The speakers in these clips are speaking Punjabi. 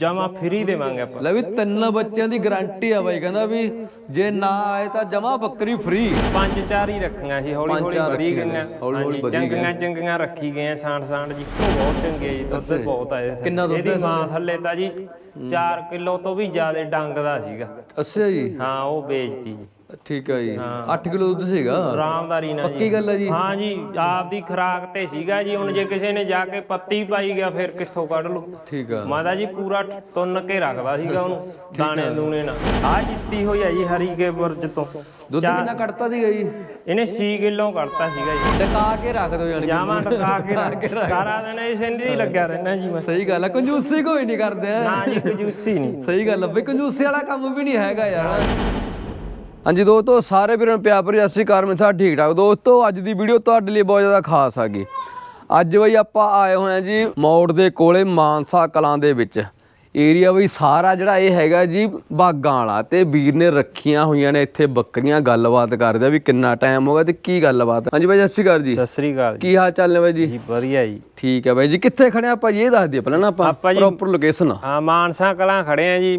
ਜਮਾ ਫ੍ਰੀ ਦੇਵਾਂਗੇ ਆਪਾਂ। ਲੈ ਵੀ ਤਿੰਨ ਬੱਚਿਆਂ ਦੀ ਗਾਰੰਟੀ ਆ ਬਾਈ ਕਹਿੰਦਾ ਵੀ ਜੇ ਨਾ ਆਏ ਤਾਂ ਜਮਾ ਬੱਕਰੀ ਫ੍ਰੀ ਪੰਜ ਚਾਰ ਹੀ ਰੱਖੀਆਂ ਸੀ ਹੌਲੀ ਹੌਲੀ ਵਧੀ ਗਈਆਂ। ਹੌਲੀ ਹੌਲੀ ਵਧੀ ਚੰਗੀਆਂ ਚੰਗੀਆਂ ਰੱਖੀ ਗਏ ਸਾਂਠ ਸਾਂਠ ਜੀ। ਉਹ ਬਹੁਤ ਚੰਗੇ ਜੀ ਦੁੱਧ ਬਹੁਤ ਆਏ। ਕਿੰਨਾ ਦੁੱਧ ਇਹਦੀ ਮਾਂ ਥੱਲੇ ਤਾਂ ਜੀ 4 ਕਿਲੋ ਤੋਂ ਵੀ ਜ਼ਿਆਦਾ ਡੰਗ ਦਾ ਸੀਗਾ। ਅੱਛਾ ਜੀ। ਹਾਂ ਉਹ ਵੇਚਦੀ ਜੀ। ਠੀਕ ਆ ਜੀ। 8 ਕਿਲੋ ਦੁੱਧ ਸੀਗਾ? ਆਰਾਮਦਾਰੀ ਨਾਲ ਜੀ। ਪੱਕੀ ਗੱਲ ਆ ਜੀ। ਹਾਂ ਜੀ ਆਪ ਦੀ ਖਰਾਕ ਤੇ ਸੀਗਾ ਜੀ। ਹੁਣ ਜੇ ਕਿਸੇ ਨੇ ਜਾ ਕੇ ਪੱਤੀ ਪਾਈ ਗਿਆ ਫਿਰ ਕਿੱਥੋਂ ਕੱਢ ਲੂ ਠੀਕ ਆ। ਮਾਤਾ ਜੀ ਪੂਰਾ ਤੁੰਨ ਕੇ ਰੱਖਦਾ ਸੀਗਾ ਉਹਨੂੰ ਦਾਣੇ ਦੂਣੇ ਨਾਲ। ਆ ਜਿੱਤੀ ਹੋਈ ਆ ਜੀ ਹਰੀ ਕੇ ਬੁਰਜ ਤੋਂ। ਦੁੱਧ ਕਿੰਨਾ ਕੱਢਤਾ ਸੀਗਾ ਜੀ? ਇਹਨੇ 6 ਕਿਲੋ ਕੱਢਤਾ ਸੀਗਾ ਜੀ। ਟਕਾ ਕੇ ਰੱਖ ਦਿਓ ਯਾਨੀ ਜਾਵਾਂ ਟਕਾ ਕੇ ਰੱਖ- ਸਾਰਾ ਦਿਨ ਇਸ ਇੰਦੀ ਹੀ ਲੱਗਿਆ ਰਹਿਣਾ ਜੀ ਮੈਂ। ਸਹੀ ਗੱਲ ਆ ਕੰਜੂਸੀ ਕੋਈ ਨਹੀਂ ਕਰਦੇ। ਨਾ ਜੀ ਕੰਜੂਸੀ ਨਹੀਂ। ਸਹੀ ਗੱਲ ਆ ਬਈ ਕੰਜੂਸੀ ਵਾਲਾ ਕੰਮ ਵੀ ਨਹੀਂ ਹੈਗਾ ਯਾਰ। ਹਾਂਜੀ ਦੋਸਤੋ, ਸਾਰੇ ਵੀਰਾਂ ਨੂੰ ਪਿਆਰ ਭਰੀ ਸਤਿ ਸ਼੍ਰੀ ਅਕਾਲ। ਮੈਂ ਸਭ ਠੀਕ ਠਾਕ। ਦੋਸਤੋ, ਅੱਜ ਦੀ ਵੀਡੀਓ ਤੁਹਾਡੇ ਲਈ ਬਹੁਤ ਜ਼ਿਆਦਾ ਖਾਸ ਆ ਗਈ। ਅੱਜ ਬਈ ਆਪਾਂ ਆਏ ਹੋਏ ਆ ਜੀ ਮੌੜ ਦੇ ਕੋਲੇ ਮਾਨਸਾ ਕਲਾਂ ਦੇ ਵਿੱਚ। ਏਰੀਆ ਬਈ ਸਾਰਾ ਜਿਹੜਾ ਇਹ ਹੈਗਾ ਜੀ ਬਾਗਾਂ ਵਾਲਾ ਤੇ ਵੀਰ ਨੇ ਰੱਖੀਆਂ ਹੋਈਆਂ ਨੇ ਇੱਥੇ ਬੱਕਰੀਆਂ ਗੱਲਬਾਤ ਕਰਦੇ ਆ ਵੀ ਕਿੰਨਾ ਟਾਈਮ ਹੋ ਗਿਆ ਤੇ ਕੀ ਗੱਲਬਾਤ ਹਾਂਜੀ ਬਾਈ ਸਤਿ ਸ਼੍ਰੀ ਅਕਾਲ ਜੀ। ਸਤਿ ਸ੍ਰੀ ਅਕਾਲ ਜੀ। ਕੀ ਹਾਲ ਚਾਲ ਨੇ ਬਾਈ ਜੀ? ਜੀ ਵਧੀਆ ਜੀ। ਠੀਕ ਹੈ ਬਾਈ ਜੀ ਕਿੱਥੇ ਖੜੇ ਆਪਾਂ ਇਹ ਦੱਸ ਦਿਓ ਪਹਿਲਾਂ ਨਾ ਆਪਾਂ ਪ੍ਰੋਪਰ ਲੋਕੇਸ਼ਨ ਹਾਂ ਮਾਨਸਾ ਕਲਾਂ ਖੜੇ ਆ ਜੀ।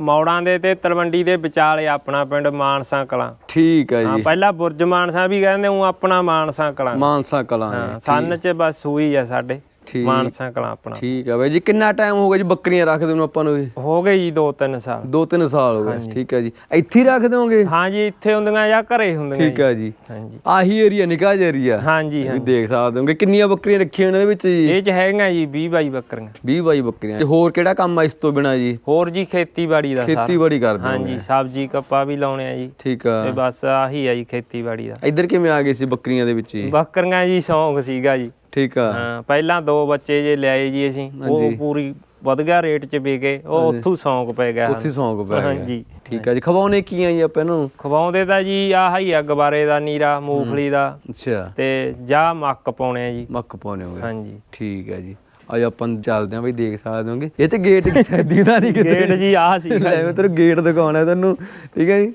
ਮੌੜਾਂ ਦੇ ਤੇ ਤਲਵੰਡੀ ਦੇ ਵਿਚਾਲੇ ਆਪਣਾ ਪਿੰਡ ਮਾਨਸਾ ਕਲਾਂ। ਠੀਕ ਹੈ ਹਾਂ ਜੀ ਪਹਿਲਾਂ ਬੁਰਜ ਮਾਨਸਾ ਵੀ ਕਹਿੰਦੇ ਉਹ ਆਪਣਾ ਮਾਨਸਾ ਕਲਾਂ। ਮਾਨਸਾ ਕਲਾਂ ਹਾਂ ਸੰਨ ਚ ਬਸ ਹੋਈ ਆ ਸਾਡੇ। ਮਾਨਸਾ ਕਲਾਂ ਆਪਣਾ। ਠੀਕ ਹੈ ਬਾਈ ਜੀ ਕਿੰਨਾ ਟਾਈਮ ਹੋ ਗਿਆ ਜੀ ਬੱਕਰੀਆਂ ਰੱਖਦੇ ਨੂੰ ਆਪਾਂ ਨੂੰ ਇਹ? ਹੋ ਗਏ ਜੀ 2-3 ਸਾਲ। ਦੋ ਤਿੰਨ ਸਾਲ ਹੋ ਗਏ। ਠੀਕ ਹੈ ਜੀ। ਇੱਥੇ ਹੀ ਰੱਖ ਦਿਓਗੇ? ਹਾਂ ਜੀ ਇੱਥੇ ਹੁੰਦੀਆਂ ਜਾਂ ਘਰੇ ਹੁੰਦੀਆਂ ਠੀਕ ਹੈ ਜੀ। ਹਾਂਜੀ। ਆਹੀ ਏਰੀਆ ਨਿਕਾ ਏਰੀਆ ਹਾਂਜੀ ਹਾਂ ਦੇਖ ਸਕਦੇ ਹੋਗੇ। ਕਿੰਨੀਆਂ ਬੱਕਰੀਆਂ ਰੱਖੀਆਂ ਨੇ ਇਹਦੇ ਵਿੱਚ ਜੀ? ਇਹ ਚ ਹੈਗੀਆਂ ਜੀ 20 22 ਬੱਕਰੀਆਂ। 20 ਬਾਈ ਬੱਕਰੀਆਂ। ਤੇ ਹੋਰ ਕਿਹੜਾ ਕੰਮ ਆ ਇਸ ਤੋਂ ਬਿਨਾ ਜੀ? ਹੋਰ ਜੀ ਖੇਤੀਬਾੜੀ ਦਾ ਖੇਤੀਬਾੜੀ ਕਰਦੇ ਹੋ ਹਾਂਜੀ ਸਬਜ਼ੀ ਕੱਪਾ ਵੀ ਲਾਉਣੇ ਆ ਜੀ। ਠੀਕ ਆ। ਤੇ ਬਸ ਆਹੀ ਆ ਜੀ ਖੇਤੀਬਾੜੀ ਦਾ। ਇੱਧਰ ਕਿਵੇਂ ਆ ਗਏ ਸੀ ਬੱਕਰੀਆਂ ਦੇ ਵਿੱਚ ਜੀ? ਬੱਕਰੀਆਂ ਜੀ ਸ਼ੌਂਕ ਸੀਗਾ ਜੀ। ਠੀਕ ਆ। ਹਾਂ ਪਹਿਲਾਂ ਦੋ ਬੱਚੇ ਜੇ ਲਿਆਏ ਜੀ ਅਸੀਂ ਉਹ ਪੂਰੀ ਵਧ ਗਿਆ ਰੇਟ 'ਚ ਵਿਕੇ ਉਹ ਉੱਥੋਂ ਸੌਂਕ ਪੈ ਗਿਆ ਉੱਥੇ ਸੌਂਕ ਪੈ ਗਿਆ। ਹਾਂਜੀ ਠੀਕ ਆ ਜੀ ਖਵਾਉਣੇ ਕੀ ਆ ਜੀ ਆਪਾਂ ਇਹਨੂੰ ਖਵਾਉਂਦੇ ਤਾਂ ਜੀ ਆਹ ਹੀ ਆ ਗਬਾਰੇ ਦਾ ਨੀਰਾ ਮੂੰਗਫਲੀ ਦਾ। ਅੱਛਾ। ਤੇ ਜਾ ਮੱਕ ਪਾਉਣੇ ਆ ਜੀ। ਮੱਕ ਪਾਉਣੇ ਹੋਗੇ। ਹਾਂਜੀ। ਠੀਕ ਹੈ ਜੀ। ਅੱਜ ਆਪਾਂ ਚੱਲਦੇ ਆਂ ਬਈ ਦੇਖ ਸਕਦੇ ਹੋਗੇ। ਇਹ ਤੇ ਗੇਟ ਦੀਦਾ ਨਹੀਂ ਕਿਤੇ। ਗੇਟ ਜੀ ਆਹ ਸੀ। ਲੈ ਮੈਂ ਤੈਨੂੰ ਗੇਟ ਦਿਖਾਉਣਾ ਤੈਨੂੰ। ਠੀਕ ਹੈ ਜੀ।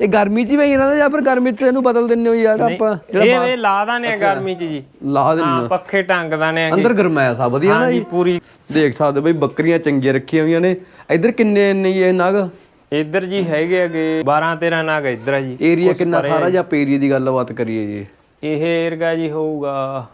ਇਹ ਗਰਮੀ ਚ ਹੀ ਪਈ ਇਹਨਾਂ ਦਾ ਜਾਂ ਫਿਰ ਗਰਮੀ ਚ ਇਹਨੂੰ ਬਦਲ ਦਿੰਨੇ ਹੋ ਯਾਰ ਆਪਾਂ ਇਹ ਇਹ ਲਾ ਦਾਨੇ ਆ ਗਰਮੀ 'ਚ ਜੀ। ਲਾ ਦਿੰਨੇ ਹਾਂ ਪੱਖੇ ਟੰਗ ਦਾਨੇ ਆ ਅੰਦਰ ਗਰਮੈਸ਼ ਆ ਵਧੀਆ ਨਾ ਜੀ। ਪੂਰੀ। ਦੇਖ ਸਕਦੇ ਬਈ ਬੱਕਰੀਆਂ ਚੰਗੀਆਂ ਰੱਖੀਆਂ ਹੋਈਆਂ ਨੇ। ਇੱਧਰ ਕਿੰਨੇ ਨੇ ਇਹ ਨਗ? ਇੱਧਰ ਜੀ ਹੈਗੇ ਅਗੇ 12 13 ਨਾਗ ਇੱਧਰ ਆ ਜੀ। ਏਰੀਆ ਕਿੰਨਾ ਸਾਰਾ ਜਾਂ ਏਰੀਆ ਦੀ ਗੱਲਬਾਤ ਕਰੀਏ ਜੀ? ਇਹ ਏਰਗਾ ਜੀ ਹੋਊਗਾ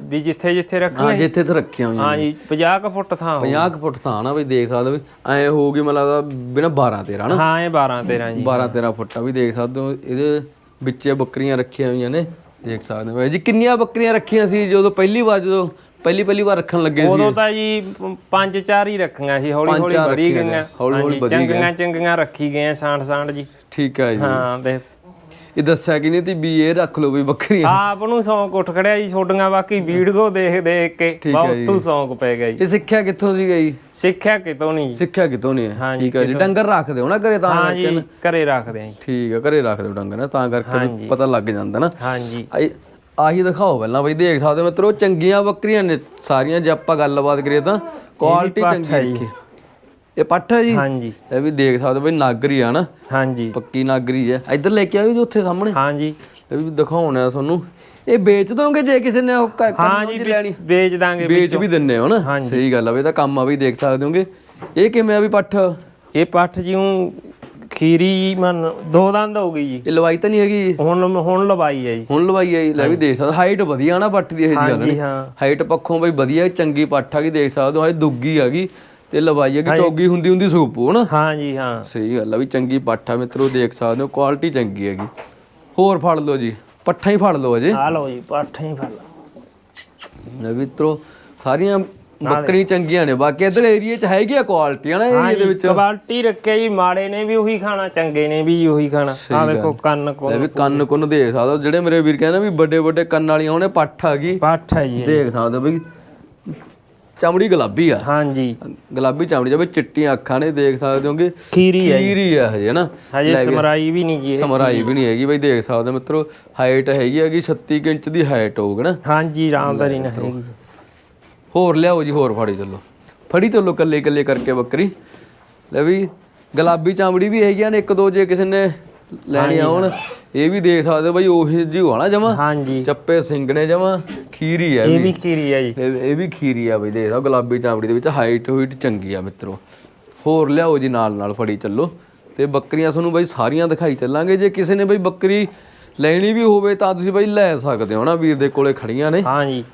ਵੀ ਜਿੱਥੇ ਜਿੱਥੇ ਰੱਖੀ ਹਾਂ ਜਿੱਥੇ ਤੇ ਰੱਖੀਆਂ ਹੋਈਆਂ ਹਾਂ ਜੀ 50 ਕੁ ਫੁੱਟ ਥਾਂ ਹੋਊ। 50 ਕੁ ਫੁੱਟ ਥਾਂ ਨਾ ਬਈ ਦੇਖ ਸਕਦੇ ਵੀ ਐ ਹੋਊਗੀ ਮੈਨੂੰ ਲੱਗਦਾ ਬਿਨਾ 12 13 ਨਾ। ਹਾਂ ਇਹ 12 13 ਜੀ। 12 13 ਫੁੱਟ ਆ ਵੀ ਦੇਖ ਸਕਦੇ ਹੋ ਇਹਦੇ ਵਿੱਚ ਬੱਕਰੀਆਂ ਰੱਖੀਆਂ ਹੋਈਆਂ ਨੇ ਦੇਖ ਸਕਦੇ ਹੋ। ਜੀ ਕਿੰਨੀਆਂ ਬੱਕਰੀਆਂ ਰੱਖੀਆਂ ਸੀ ਜਦੋਂ ਪਹਿਲੀ ਵਾਰ ਜਦੋਂ ਪਹਿਲੀ ਪਹਿਲੀ ਵਾਰ ਰੱਖਣ ਲੱਗੇ ਸੀ? ਉਦੋਂ ਤਾਂ ਜੀ ਪੰਜ ਚਾਰ ਹੀ ਰੱਖੀਆਂ ਸੀ ਹੌਲੀ ਹੌਲੀ ਵਧੀ ਰੱਖੀਆਂ ਗਈਆਂ। ਹੌਲੀ ਹੌਲੀ ਵਧੀ ਚੰਗੀਆਂ ਚੰਗੀਆਂ ਰੱਖੀ ਗਏ ਸਾਂਠ ਸਾਂਠ ਜੀ। ਠੀਕ ਹੈ ਜੀ। ਹਾਂ ਤੇ ਇਹ ਦੱਸਿਆ ਕਿ ਨਹੀਂ ਤੀ ਵੀ ਇਹ ਰੱਖ ਲਓ ਵੀ ਬੱਕਰੀਆਂ। ਆਪ ਨੂੰ ਸੌਂਕ ਉੱਠ ਖੜਿਆ ਜੀ ਛੋਡੀਆਂ ਬਾਕੀ ਵੀਡੀਓ ਦੇਖ ਦੇਖ ਕੇ ਬਹੁਤ ਤੋਂ ਸੌਂਕ ਪੈ ਗਿਆ ਜੀ। ਇਹ ਸਿੱਖਿਆ ਕਿੱਥੋਂ ਸੀ ਗਈ? ਸਿੱਖਿਆ ਕਿਤੋਂ ਨਹੀਂ ਜੀ। ਸਿੱਖਿਆ ਕਿਤੋਂ ਨਹੀਂ ਹੈ? ਠੀਕ ਹੈ ਜੀ। ਡੰਗਰ ਰੱਖਦੇ ਹੋ ਨਾ ਘਰੇ ਤਾਂ ਹਾਂ ਜੀ ਘਰੇ ਰੱਖਦੇ ਆ ਜੀ। ਠੀਕ ਹੈ ਘਰੇ ਰੱਖਦੇ ਹੋ ਡੰਗਰ ਨਾ ਤਾਂ ਕਰਕੇ ਪਤਾ ਲੱਗ ਜਾਂਦਾ ਨਾ। ਹਾਂਜੀ ਆਈ- ਆਹੀ ਦਿਖਾਓ ਪਹਿਲਾਂ ਬਈ ਦੇਖ ਸਕਦੇ ਹੋ ਮਿੱਤਰੋ ਚੰਗੀਆਂ ਬੱਕਰੀਆਂ ਨੇ ਸਾਰੀਆਂ ਜੇ ਆਪਾਂ ਗੱਲਬਾਤ ਕਰੀਏ ਤਾਂ। ਕੁਆਲਿਟੀ ਚੰਗੀ ਰੱਖੀ। ਇਹ ਪੱਠ ਹੈ ਜੀ? ਹਾਂਜੀ। ਇਹ ਵੀ ਦੇਖ ਸਕਦੇ ਹੋ ਬਈ ਨਾਗਰੀ ਆ ਨਾ। ਹਾਂਜੀ। ਪੱਕੀ ਨਾਗਰੀ ਹੈ। ਇੱਧਰ ਲੈ ਕੇ ਆਇਓ ਜੀ ਉੱਥੇ ਸਾਹਮਣੇ। ਹਾਂਜੀ। ਇਹ ਵੀ ਦਿਖਾਉਣਾ ਤੁਹਾਨੂੰ। ਇਹ ਵੇਚ ਦੋਗੇ ਜੇ ਕਿਸੇ ਨੇ ਉਹ ਕ- ਹਾਂ ਕਰਨੀ ਜੀ ਹੋਈ ਲੈਣੀ ਵੇਚ ਦਾਂਗੇ ਵੇਚ ਵੀ ਦਿੰਨੇ ਹੋ ਨਾ। ਸਹੀ ਗੱਲ ਆ ਬਈ ਤਾਂ ਕੰਮ ਆ ਵੀ ਦੇਖ ਸਕਦੇ ਹੋਗੇ। ਇਹ ਕਿਵੇਂ ਆ ਵੀ ਪੱਠ? ਇਹ ਪੱਠ ਜਿਉਂ ਖੀਰੀ ਮਨ ਦੋ ਦੰਦ ਹੋ ਗਈ ਜੀ। ਇਹ ਲਵਾਈ ਤਾਂ ਨਹੀਂ ਹੈਗੀ? ਹੁਣ ਹੁਣ ਲਵਾਈ ਹੈ ਜੀ। ਹੁਣ ਲਵਾਈ ਆਈ ਲੈ ਵੀ ਦੇਖ ਸਕਦੇ ਹਾਈਟ ਵਧੀਆ ਨਾ ਪੱਠ ਦੀ ਇਹ ਜੀ ਗੱਲ ਹਾਂਜੀ ਹਾਂ। ਹਾਈਟ ਪੱਖੋਂ ਬਈ ਵਧੀਆ ਚੰਗੀ ਪੱਠ ਆ ਗਈ ਦੇਖ ਸਕਦੇ ਹੋ। ਇਹ ਦੁੱਗੀ ਹੈਗੀ ਤੇ ਲਵਾਈ ਹੈਗੀ ਚੌਗੀ ਹੁੰਦੀ ਹੁੰਦੀ ਸੂਪੂ ਹਨਾ? ਹਾਂ ਜੀ ਹਾਂ। ਸਹੀ ਗੱਲ ਆ ਵੀ ਚੰਗੀ ਪੱਠ ਮਿੱਤਰੋ ਦੇਖ ਸਕਦੇ ਹੋ ਕੁਆਲਿਟੀ ਚੰਗੀ ਹੈਗੀ। ਹੋਰ ਫੜ ਲਓ ਜੀ ਪੱਠਾ ਹੀ ਫੜ ਲਓ ਅਜੇ। ਆ ਲਓ ਜੀ ਪੱਠ ਹੀ ਫੜ ਲਓ। ਮਿੱਤਰੋ ਸਾਰੀਆਂ ਬੱਕਰੀ ਚੰਗੀਆਂ ਨੇ ਬਾਕੀ ਇਧਰ ਏਰੀਆ 'ਚ ਹੈਗੀ ਆ ਕੁਆਲਿਟੀ ਹਨਾ ਏਰੀਆ ਦੇ ਵਿੱਚ? ਕੁਆਲਿਟੀ ਰੱਖਿਆ ਜੀ ਮਾੜੇ ਨੇ ਵੀ ਉਹੀ ਖਾਣਾ ਚੰਗੇ ਨੇ ਵੀ ਉਹੀ ਖਾਣਾ। ਆ ਦੇਖੋ ਕੰਨ ਕੋ ਲੈ ਵੀ ਕੰਨ ਕੁੰਨ ਦੇਖ ਸਕਦੇ ਜਿਹੜੇ ਮੇਰੇ ਵੀਰ ਕਹਿੰਦੇ ਵੀ ਵੱਡੇ ਵੱਡੇ ਕੰਨ ਵਾਲੀਆਂ ਉਹਨੇ ਪੱਠ ਆ ਗਈ। ਪੱਠ ਹੈ ਜੀ। ਦੇਖ ਸਕਦੇ ਹੋ ਬਈ ਚਮੜੀ ਗੁਲਾਬੀ ਆ। ਹਾਂਜੀ। ਗੁਲਾਬੀ ਚਮੜੀ ਜਿਵੇਂ ਚਿੱਟੀਆਂ ਅੱਖਾਂ ਨੇ ਦੇਖ ਸਕਦੇ ਹੋਗੇ। ਖੀਰੀ ਹੈ ਖੀਰੀ ਆ ਹਜੇ ਨਾ। ਹਜੇ ਸਮਰਾਈ ਵੀ ਨਹੀਂ ਜੀ। ਸਮਰਾਈ ਵੀ ਨਹੀਂ ਹੈਗੀ ਬਈ ਦੇਖ ਸਕਦੇ ਹੋ ਮਿੱਤਰੋ ਹਾਈਟ ਹੈਗੀ ਹੈਗੀ 36 ਕੁ ਇੰਚ ਦੀ ਹਾਈਟ ਹੋਊਗੀ ਨਾ। ਹਾਂਜੀ ਰਾਮਦਾਰੀ ਨਾ ਹੈਗੀ। ਹੋਰ ਲਿਆਓ ਜੀ ਹੋਰ ਫੜੀ ਚੱਲੋ। ਫੜੀ ਚੱਲੋ ਕੱਲੇ ਕੱਲੇ ਕਰਕੇ ਬੱਕਰੀ। ਲੈ ਵੀ ਗੁਲਾਬੀ ਚਾਮੜੀ ਵੀ ਹੈਗੀਆਂ ਨੇ ਇੱਕ ਦੋ ਜੇ ਕਿਸੇ ਨੇ ਲੈਣੀ ਆਉਣ ਇਹ ਵੀ ਦੇਖ ਸਕਦੇ ਹੋ ਬਾਈ ਉਹੀ ਜਿਹੀ ਹੋਣਾ ਜਮਾ। ਹਾਂਜੀ। ਚੱਪੇ ਸਿੰਘ ਨੇ ਜਮਾ ਖੀਰੀ ਆ ਇਹ ਵੀ ਖੀਰੀ ਆ ਜੀ। ਇਹ ਵੀ ਖੀਰੀ ਆ ਬਈ ਦੇਖਦਾ ਗੁਲਾਬੀ ਚਾਮੜੀ ਦੇ ਵਿੱਚ ਹਾਈਟ ਹੋਈਟ ਚੰਗੀ ਆ ਮਿੱਤਰੋ। ਹੋਰ ਲਿਆਓ ਜੀ ਨਾਲ ਨਾਲ ਫੜੀ ਚੱਲੋ। ਤੇ ਬੱਕਰੀਆਂ ਤੁਹਾਨੂੰ ਬਈ ਸਾਰੀਆਂ ਦਿਖਾਈ ਚੱਲਾਂਗੇ। ਜੇ ਕਿਸੇ ਨੇ ਬਈ ਬੱਕਰੀ ਲੈਣੀ ਵੀ ਹੋਵੇ ਤਾਂ ਤੁਸੀਂ ਬਈ ਲੈ ਸਕਦੇ ਹੋ ਨਾ ਵੀਰ ਦੇ ਕੋਲੇ ਖੜੀਆਂ ਨੇ। ਹਾਂਜੀ।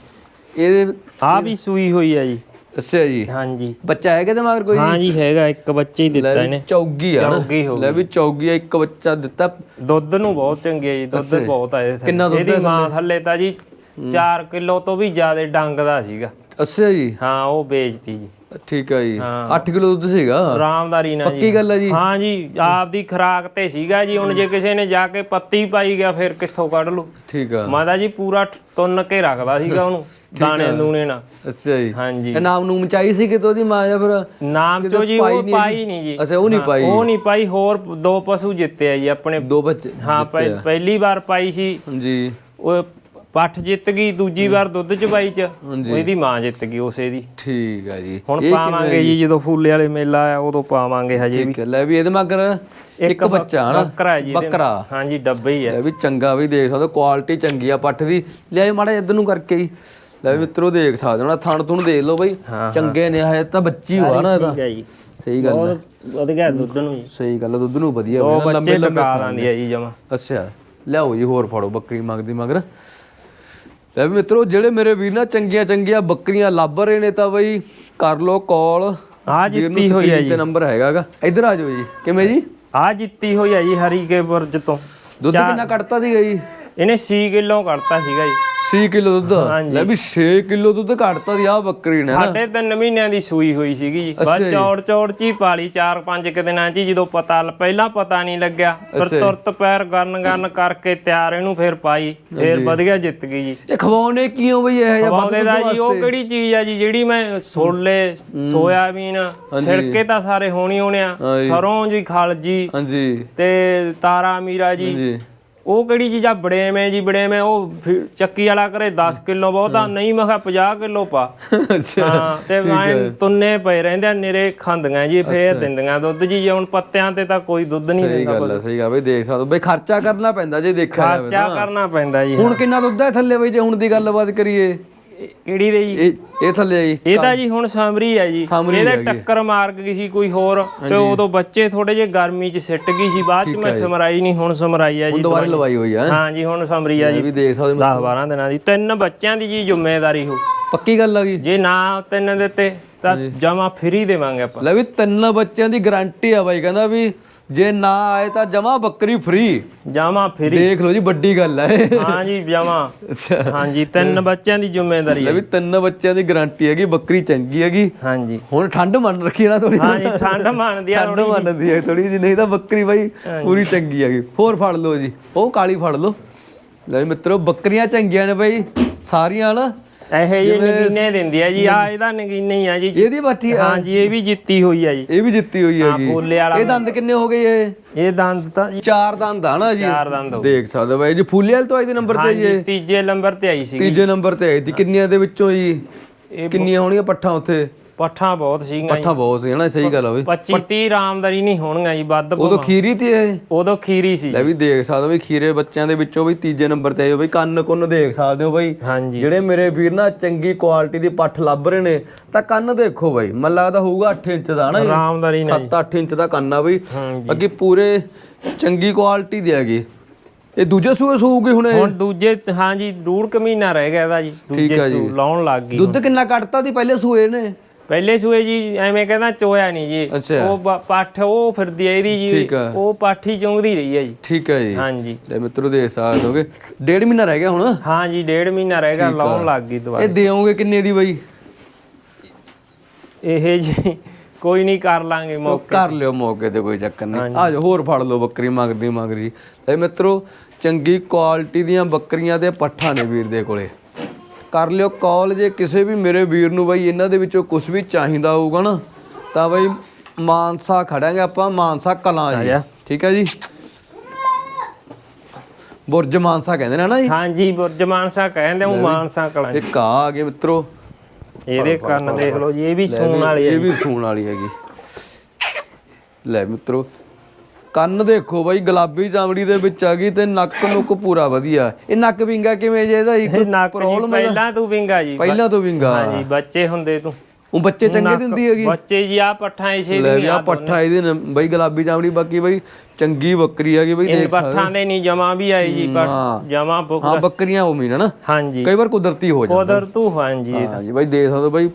ਇਹ ਆ ਵੀ ਸੂਈ ਹੋਈ ਆ ਜੀ। ਅੱਛਾ ਜੀ? ਹਾਂਜੀ। ਬੱਚਾ ਹੈ ਕਿਤੇ ਮਗਰ ਕੋਈ? ਹਾਂਜੀ ਹੈਗਾ ਇੱਕ ਬੱਚੇ ਹੀ ਦਿੱਤਾ ਇਹਨੇ। ਚੌਗੀ ਆ। ਨਾ ਚੌਗੀ ਹੋ ਲੈ ਵੀ ਚੌਗੀ ਆ ਇੱਕ ਬੱਚਾ ਦਿੱਤਾ। ਦੁੱਧ ਨੂੰ ਬਹੁਤ ਚੰਗੀ ਜੀ ਦੁੱਧ ਬਹੁਤ ਆ ਇਹਦੇ ਥੱਲੇ। ਕਿੰਨਾ ਦੁੱਧ ਇਹਦੀ ਮਾਂ ਥੱਲੇ? ਤਾਂ ਜੀ 4 ਕਿਲੋ ਤੋਂ ਵੀ ਜ਼ਿਆਦਾ ਡੰਗ ਦਾ ਸੀਗਾ। ਅੱਛਾ ਜੀ? ਹਾਂ ਉਹ ਵੇਚਤੀ ਜੀ। ਠੀਕ ਆ ਜੀ। ਹਾਂ। 8 ਕਿਲੋ ਦੁੱਧ ਸੀਗਾ? ਆਰਾਮਦਾਰੀ ਨਾਲ ਜੀ। ਪੱਕੀ ਗੱਲ ਆ ਜੀ। ਹਾਂ ਜੀ ਆਪ ਦੀ ਖਰਾਕ ਤੇ ਸੀਗਾ ਜੀ। ਹੁਣ ਜੇ ਕਿਸੇ ਨੇ ਜਾ ਕੇ ਪੱਤੀ ਪਾਈ ਗਿਆ ਫਿਰ ਕਿੱਥੋਂ ਕੱਢ ਲੂ? ਠੀਕ ਆ। ਮਾਦਾ ਜੀ ਪੂਰਾ ਤੁੰਨ ਕੇ ਰੱਖਦਾ ਸੀਗਾ ਉਹਨੂੰ ਦਾਣੇ ਦੂਣੇ ਨਾਲ। ਅੱਛਾ ਜੀ। ਹਾਂਜੀ ਇਹ ਨਾਮ ਨੂੰ ਮਚਾਈ ਸੀ ਕਿਤੋਂ ਦੀ ਮਾਂ ਜਾਂ ਫਿਰ ਨਾਮ ਚੋ ਜੀ ਉਹ ਪਾਈ ਨਹੀਂ ਜੀ। ਅੱਛਾ ਉਹ ਨਹੀਂ ਪਾਈ। ਉਹ ਨਹੀਂ ਪਾਈ ਹੋਰ ਦੋ ਪਸ਼ੂ ਜਿੱਤੇ ਆ ਜੀ ਆਪਣੇ। ਦੋ ਬੱਚੇ ਹਾਂ ਪਹਿ- ਪਹਿਲੀ ਵਾਰ ਪਾਈ ਸੀ। ਜੀ। ਉਹ ਪੱਠ ਜਿੱਤ ਗਈ ਦੂਜੀ ਵਾਰ ਦੁੱਧ ਚ ਪਾਈ ਚ ਉਹਦੀ ਮਾਂ ਜਿੱਤ ਗਈ ਉਸੇ ਦੀ। ਠੀਕ ਆ ਜੀ। ਹੁਣ ਪਾਵਾਂਗੇ ਜੀ? ਜਦੋਂ ਫੂਲੇ ਵਾਲੇ ਮੇਲਾ ਆ ਉਦੋਂ ਪਾਵਾਂਗੇ ਹਜੇ ਵੀ। ਠੀਕ ਹੈ ਲੈ ਵੀ ਇਹਦੇ ਮਗਰ ਇੱਕ ਬੱਚਾ ਹਨਾ ਬੱਕਰਾ ਹੈ ਜੀ ਬੱਕਰਾ। ਹਾਂਜੀ ਡੱਬੇ ਹੀ ਆ ਲੈ ਵੀ ਚੰਗਾ ਵੀ ਦੇਖ ਸਕਦੇ ਕੁਆਲਿਟੀ ਚੰਗੀ ਆ ਪੱਠ ਦੀ। ਲੈ ਮਾੜਾ ਇੱਧਰ ਨੂੰ ਕਰਕੇ ਹੀ। ਲੈ ਵੀ ਮਿੱਤਰੋ ਦੇਖ ਸਕਦੇ ਹੋ ਨਾ ਥਣ ਥੁਣ ਦੇਖ ਲਓ ਬਈ ਚੰਗੇ ਨੇ ਹਜੇ ਤਾਂ ਬੱਚੀ ਹੋਆ ਨਾ ਇਹਦਾ ਠੀਕ ਹੈ ਜੀ। ਸਹੀ ਗੱਲ ਬਹੁਤ ਵਧੀਆ ਦੁੱਧ ਨੂੰ ਜੀ। ਸਹੀ ਗੱਲ ਦੁੱਧ ਨੂੰ ਵਧੀਆ ਦੋ ਲੰਬੇ ਲੰਬੇ ਟਕਾ ਲਾਂਦੀ ਆ ਜੀ ਜਮਾ। ਅੱਛਾ ਲਿਆਓ ਜੀ ਹੋਰ ਫੜੋ ਬੱਕਰੀ ਮੰਗਦੀ ਮਗਰ। ਲੈ ਮਿੱਤਰੋ ਜਿਹੜੇ ਮੇਰੇ ਵੀਰ ਨਾ ਚੰਗੀਆਂ ਚੰਗੀਆਂ ਬੱਕਰੀਆਂ ਲੱਭ ਰਹੇ ਨੇ ਤਾਂ ਬਈ ਕਰ ਲਓ ਕਾਲ ਆ ਜਿੱਤੀ ਹੋਈ ਆ ਜੀ। ਤੇ ਨੰਬਰ ਹੈਗਾਗਾ। ਇੱਧਰ ਆ ਜਾਓ ਜੀ। ਕਿਵੇਂ ਜੀ? ਆ ਜਿੱਤੀ ਹੋਈ ਆ ਜੀ ਹਰੀ ਕੇ ਬੁਰਜ ਤੋਂ। ਦੁੱਧ ਕਿੰਨਾ ਕੱਢਤਾ ਸੀਗਾ ਜੀ? ਇਹਨੇ 6 ਕਿਲੋ ਕੱਢਤਾ ਸੀਗਾ ਜੀ। 6 ਕਿਲੋ ਦੁੱਧ। ਲੈ ਵੀ 6 ਕਿਲੋ ਦੁੱਧ ਕੱਢਤਾ ਦੀ ਆ ਬੱਕਰੀ ਨੇ ਨਾ। ਸਾਢੇ ਤਿੰਨ ਮਹੀਨਿਆਂ ਦੀ ਸੂਈ ਹੋਈ ਸੀਗੀ ਜੀ। ਬਸ ਚੌੜ ਚੌੜ ਚ ਹੀ ਪਾਲੀ 4-5 ਕਿ ਦਿਨਾਂ ਚ ਹੀ ਜਦੋਂ ਪਤਾ ਲ- ਪਹਿਲਾਂ ਪਤਾ ਨਹੀਂ ਲੱਗਿਆ ਫਿਰ ਤੁਰਤ ਪੈਰ ਗਰਨ ਗਰਨ ਕਰਕੇ ਤਿਆਰ ਇਹਨੂੰ ਫਿਰ ਪਾਈ ਫਿਰ ਵਧੀਆ ਜਿੱਤ ਗਈ ਜੀ। ਇਹ ਖਵਾਉਣੇ ਕਿਉਂ ਬਈ ਇਹ ਜਿਹਾ ਖਵਾਉਂਦੇ ਦਾ ਜੀ ਉਹ ਕਿਹੜੀ ਚੀਜ਼ ਆ ਜੀ ਜਿਹੜੀ ਮੈਂ ਛੋਲੇ ਸੋਇਆਬੀਨ ਛਿੜਕੇ ਤਾਂ ਸਾਰੇ ਹੋਣੀ ਹੋਣੇ ਆ ਸਰੋਂ ਜੀ ਖਲ ਜੀ ਹਾਂਜੀ। ਤੇ ਤਾਰਾ ਮੀਰਾ ਜੀ। ਜੀ ਉਹ ਕਿਹੜੀ ਚੀਜ਼ ਆ? ਬੜੇਵੇਂ ਜੀ ਬੜੇਵੇਂ ਉਹ ਚੱਕੀ ਵਾਲਾ ਕਰੇ 10 ਕਿਲੋ ਬਹੁਤਾ ਨਹੀਂ ਮੈਂ ਕਿਹਾ 50 ਕਿਲੋ ਪਾ। ਅੱਛਾ ਹਾਂ ਤੇ ਐਂ ਤੁੰਨੇ ਪਏ ਰਹਿੰਦੇ ਆ ਨਿਰੇ ਖਾਂਦੀਆਂ ਜੀ ਫੇਰ ਦਿੰਦੀਆਂ ਦੁੱਧ ਜੀ ਹੁਣ ਪੱਤਿਆਂ ਤੇ ਤਾਂ ਕੋਈ ਦੁੱਧ ਨਹੀਂ ਸਹੀ ਗੱਲ ਹੈ ਸਹੀ ਗੱਲ ਬਈ ਦੇਖ ਸਕਦੇ ਬਈ ਖਰਚਾ ਕਰਨਾ ਪੈਂਦਾ ਜੇ ਦੇਖਿਆ ਜਾਵੇ ਖਰਚਾ ਕਰਨਾ ਪੈਂਦਾ ਜੀ ਹੁਣ ਕਿੰਨਾ ਦੁੱਧ ਹੈ ਥੱਲੇ ਬਈ ਜੇ ਹੁਣ ਦੀ ਗੱਲਬਾਤ ਕਰੀਏ? ਕਿਹੜੀ ਦੇ ਜੀ? ਇਹ ਇਹ ਥੱਲੇ ਆਈ ਇਹ ਤਾਂ ਜੀ ਹੁਣ ਸਮਰੀ ਹੈ ਜੀ। ਇਹਦੇ ਟੱਕਰ ਮਾਰ ਗਈ ਸੀ ਕੋਈ ਹੋਰ ਤੇ ਉਦੋਂ ਬੱਚੇ ਥੋੜੇ ਜੇ ਗਰਮੀ 'ਚ ਸਿੱਟ ਗਈ ਸੀ ਬਾਅਦ 'ਚ ਮੈਂ ਸਮਰਾਈ ਨਹੀਂ ਹੁਣ ਸਮਰਾਈ ਆ ਜੀ ਦੁਬਾਰੇ ਲਵਾਈ ਹੋਈ ਆ। ਹਾਂ ਜੀ ਹੁਣ ਸਮਰੀ ਆ ਇਹ ਜੀ। ਵੀ ਦੇਖ ਸਕਦੇ ਹੋ। 10 12 ਦਿਨਾਂ ਦੀ। ਤਿੰਨ ਬੱਚਿਆਂ ਦੀ ਜੀ ਜ਼ਿੰਮੇਵਾਰੀ ਹੋ। ਪੱਕੀ ਗੱਲ ਆ ਗਈ ਜੇ ਨਾ ਤਿੰਨ ਦਿੱਤੇ ਤਾਂ ਜਮਾ ਫ੍ਰੀ ਦੇਵਾਂਗੇ ਆਪਾਂ। ਲੈ ਵੀ ਤਿੰਨ ਬੱਚਿਆਂ ਦੀ ਗਾਰੰਟੀ ਆ ਬਾਈ ਕਹਿੰਦਾ ਵੀ ਜੇ ਨਾ ਆਏ ਤਾਂ ਜਮਾ ਬੱਕਰੀ ਫ੍ਰੀ ਜਮਾ ਫ੍ਰੀ। ਦੇਖ ਲਓ ਜੀ ਵੱਡੀ ਗੱਲ ਹੈ। ਹਾਂ ਜੀ ਜਮਾ। ਹਾਂ ਜੀ ਤਿੰਨ ਬੱਚਿਆਂ ਦੀ ਜ਼ਿੰਮੇਵਾਰੀ ਹੈ ਵੀ ਤਿੰਨ ਬੱਚਿਆਂ ਦੀ ਗਾਰੰਟੀ ਹੈਗੀ ਬੱਕਰੀ ਚੰਗੀ ਹੈਗੀ। ਹਾਂ ਜੀ ਹੁਣ ਠੰਡ ਮੰਨ ਰੱਖੀ ਨਾ ਥੋੜੀ ਹਾਂ ਜੀ ਠੰਡ ਮੰਨਦੀ ਆ ਠੰਡ ਮੰਨਦੀ ਹੈ ਥੋੜੀ ਜਿਹੀ ਨਹੀਂ ਤਾਂ ਬੱਕਰੀ ਬਾਈ ਪੂਰੀ ਚੰਗੀ ਹੈਗੀ। ਹੋਰ ਫੜ ਲਓ ਜੀ ਉਹ ਕਾਲੀ ਫੜ ਲਓ। ਲੈ ਮਿੱਤਰੋ ਬੱਕਰੀਆਂ ਚੰਗੀਆਂ ਨੇ ਬਾਈ ਸਾਰੀਆਂ ਨਾ ਇਹੇ ਜੇ ਨਗੀਨੇ ਦਿੰਦੀ ਆ ਜੀ ਆ ਇਹਦਾ ਨਗੀਨੇ ਹੀ ਆ ਜੀ। ਇਹਦੀ ਆ। ਹਾਂ ਜੀ ਇਹ ਵੀ ਜਿੱਤੀ ਹੋਈ ਆ ਜੀ। ਇਹ ਵੀ ਜਿੱਤੀ ਹੋਈ ਫੋਲੇ ਵਾਲਾ ਇਹ ਦੰਦ ਕਿੰਨੇ ਹੋ ਗਏ ਇਹ? ਇਹ ਦੰਦ ਤਾਂ ਜੀ ਚਾਰ ਦੰਦ ਆ ਨਾ ਜੀ। ਚਾਰ ਦੰਦ ਦੇਖ ਸਕਦੇ ਬਾਈ ਜੀ ਫੁੱਲੇ ਵਾਲ ਤੋਂ ਆਈ ਦੇ ਨੰਬਰ ਤੇ ਜੀ ਜੀ ਤੀਜੇ ਨੰਬਰ ਤੇ ਆਈ ਸੀ ਤੀਜੇ ਨੰਬਰ ਤੇ ਆਈ ਦੀ। ਕਿੰਨੀਆਂ ਦੇ ਵਿੱਚੋਂ ਜੀ? ਕਿੰਨੀਆਂ ਹੋਣਗੀਆਂ ਪੱਠਾਂ ਉੱਥੇ? ਪੱਠਾਂ ਬਹੁਤ ਸੀਗੀਆਂ ਪੱਠਾਂ ਬਹੁਤ ਸੀ ਹਨਾ ਸਹੀ ਗੱਲ ਆ ਬਈ 25 30 ਆਰਾਮਦਾਰੀ ਨਹੀਂ ਹੋਣਗੀਆਂ ਜੀ ਵੱਧ ਉਦੋਂ ਖੀਰੀ ਤੇ ਇਹ? ਉਦੋਂ ਖੀਰੀ ਸੀ। ਲੈ ਵੀ ਦੇਖ ਸਕਦੇ ਹੋ ਵੀ ਖੀਰੇ ਬੱਚਿਆਂ ਦੇ ਵਿੱਚੋਂ ਵੀ ਤੀਜੇ ਨੰਬਰ ਤੇ ਆਏ ਹੋ ਬਈ ਕੰਨ ਕੁੰਨ ਦੇਖ ਸਕਦੇ ਹੋ ਬਈ। ਜਿਹੜੇ ਮੇਰੇ ਵੀਰ ਨਾ ਚੰਗੀ ਕੁਆਲਿਟੀ ਦੀ ਪੱਠ ਲੱਭ ਰਹੇ ਨੇ ਤਾਂ ਕੰਨ ਦੇਖੋ ਬਈ ਮੈਨੂੰ ਲੱਗਦਾ ਹੋਊਗਾ 8 ਇੰਚ ਦਾ ਹਨਾ ਆਰਾਮਦਾਰੀ ਨਾਲ 7-8 ਇੰਚ ਦਾ ਕੰਨ ਆ ਬਈ। ਅੱਗੇ ਪੂਰੇ ਚੰਗੀ ਕੁਆਲਿਟੀ ਦੇ ਹੈਗੇ। ਇਹ ਦੂਜੇ ਸੂਏ ਸੂਊਗੀ ਹੁਣ? ਹੁਣ ਦੂਜੇ ਹਾਂ ਜੀ ਡੂੜ ਕੁ ਮਹੀਨਾ ਰਹਿ ਗਿਆ ਇਹਦਾ ਜੀ ਦੂਜੇ ਸੂ ਲਾਉਣ ਲੱਗ ਗਈ ਦੁੱਧ ਕਿੰਨਾ ਕੱਢਤਾ ਦੀ ਪਹਿਲੇ ਸੂਏ ਨੇ? ਪਹਿਲੇ ਸੂਏ ਜੀ ਐਵੇਂ ਕਹਿੰਦਾ ਚੋਇਆ ਨਹੀਂ ਜੀ। ਉਹ ਬ- ਪੱਠ ਉਹ ਫਿਰਦੀ ਆ ਇਹਦੀ ਜੀ। ਠੀਕ ਆ। ਉਹ ਪਾਠੀ ਚੁੰਗਦੀ ਰਹੀ ਹੈ ਜੀ। ਠੀਕ ਹੈ ਜੀ। ਹਾਂ ਜੀ ਲੈ ਮਿੱਤਰੋ ਦੇਖ ਸਕਦੇ ਹੋਗੇ ਡੇਢ ਮਹੀਨਾ ਰਹਿ ਗਿਆ ਹੁਣ? ਹਾਂ ਜੀ ਡੇਢ ਮਹੀਨਾ ਰਹਿ ਗਿਆ ਲਾਉਣ ਲੱਗ ਗਈ ਇਹ ਦੇਵੋਗੇ ਕਿੰਨੇ ਦੀ ਬਈ? ਇਹ ਜੀ ਕੋਈ ਨਹੀਂ ਕਰ ਲਾਂਗੇ ਮੌਕੇ ਕਰ ਲਿਓ ਮੌਕੇ ਤੇ ਕੋਈ ਚੱਕਰ ਨਹੀਂ। ਆ ਜਾਓ ਹੋਰ ਫੜ ਲਓ ਬੱਕਰੀ ਮੰਗਦੀ ਮੰਗਦੀ। ਲੈ ਮਿੱਤਰੋ ਚੰਗੀ ਕੁਆਲਿਟੀ ਦੀਆਂ ਬੱਕਰੀਆਂ ਤੇ ਪੱਠਾ ਨੇ ਵੀਰ ਦੇ ਕੋਲੇ। ਕਰ ਲਿਓ ਕਾਲ ਜੇ ਕਿਸੇ ਵੀ ਮੇਰੇ ਵੀਰ ਨੂੰ ਬਈ ਇਹਨਾਂ ਦੇ ਵਿੱਚੋਂ ਕੁਝ ਵੀ ਚਾਹੀਦਾ ਹੋਊਗਾ ਨਾ ਤਾਂ ਬਈ ਮਾਨਸਾ ਖੜਾਂਗੇ ਆਪਾਂ ਮਾਨਸਾ ਕਲਾਂ ਜੀ। ਠੀਕ ਹੈ ਜੀ? ਬੁਰਜ ਮਾਨਸਾ ਕਹਿੰਦੇ ਨੇ ਨਾ ਜੀ? ਹਾਂ ਜੀ ਬੁਰਜ ਮਾਨਸਾ ਕਹਿੰਦੇ ਉਹ ਮਾਨਸਾ ਕਲਾਂ ਜੀ। ਇੱਕ ਆ ਆ ਗਏ ਮਿੱਤਰੋ। ਇਹਦੇ ਕੰਨ ਦੇਖ ਲਓ ਜੀ ਇਹ ਵੀ ਸੂਣ ਵਾਲੀ ਹੈ ਇਹ ਵੀ ਸੂਣ ਵਾਲੀ ਹੈਗੀ। ਲੈ ਮਿੱਤਰੋ ਕੰਨ ਦੇਖੋ ਬਾਈ ਗੁਲਾਬੀ ਚਾਮੜੀ ਦੇ ਵਿੱਚ ਆ ਗਈ ਤੇ ਨੱਕ ਨੁੱਕ ਪੂਰਾ ਵਧੀਆ। ਇਹ ਨੱਕ ਵਿੰਗਾ ਕਿਵੇਂ ਜੇ ਇਹਦਾ ਇੱਕ ਇਹ ਜੀ ਪਹਿਲਾਂ ਤੂੰ ਵਿੰਗਾ ਜੀ। ਪਹਿਲਾਂ ਤੋਂ ਵਿੰਗਾ। ਹਾਂਜੀ ਬੱਚੇ ਹੁੰਦੇ ਤੂੰ। ਉਹ ਬੱਚੇ ਚੰਗੇ ਦਿੰਦੀ ਹੈਗੀ। ਬੱਚੇ ਜੀ ਆ ਪੱਠਾਂ ਇਸੇ ਲੈ ਦੀ ਆ ਪੱਠਾ ਇਹਦੇ ਨਾਲ ਬਾਈ ਗੁਲਾਬੀ ਚਾਮੜੀ ਬਾਕੀ ਬਾਈ ਚੰਗੀ ਬੱਕਰੀ ਹੈਗੀ ਬਾਈ ਇਹ ਦੇਖ ਪੱਠਾਂ ਦੇ ਨਹੀਂ ਜਮਾ ਵੀ ਆਈ ਜੀ ਪਰ। ਜਮਾ ਬੁੱਕ ਹਾਂ ਬੱਕਰੀਆਂ ਉਹ ਮੀਨ ਨਾ? ਹਾਂਜੀ। ਕਈ ਵਾਰ ਕੁਦਰਤੀ ਹੋ ਜਾਂਦਾ। ਉਧਰ ਤੂੰ ਹਾਂਜੀ। ਹਾਂ ਜੀ ਬਾਈ ਦੇਖ ਸਕਦੇ ਬਾਈ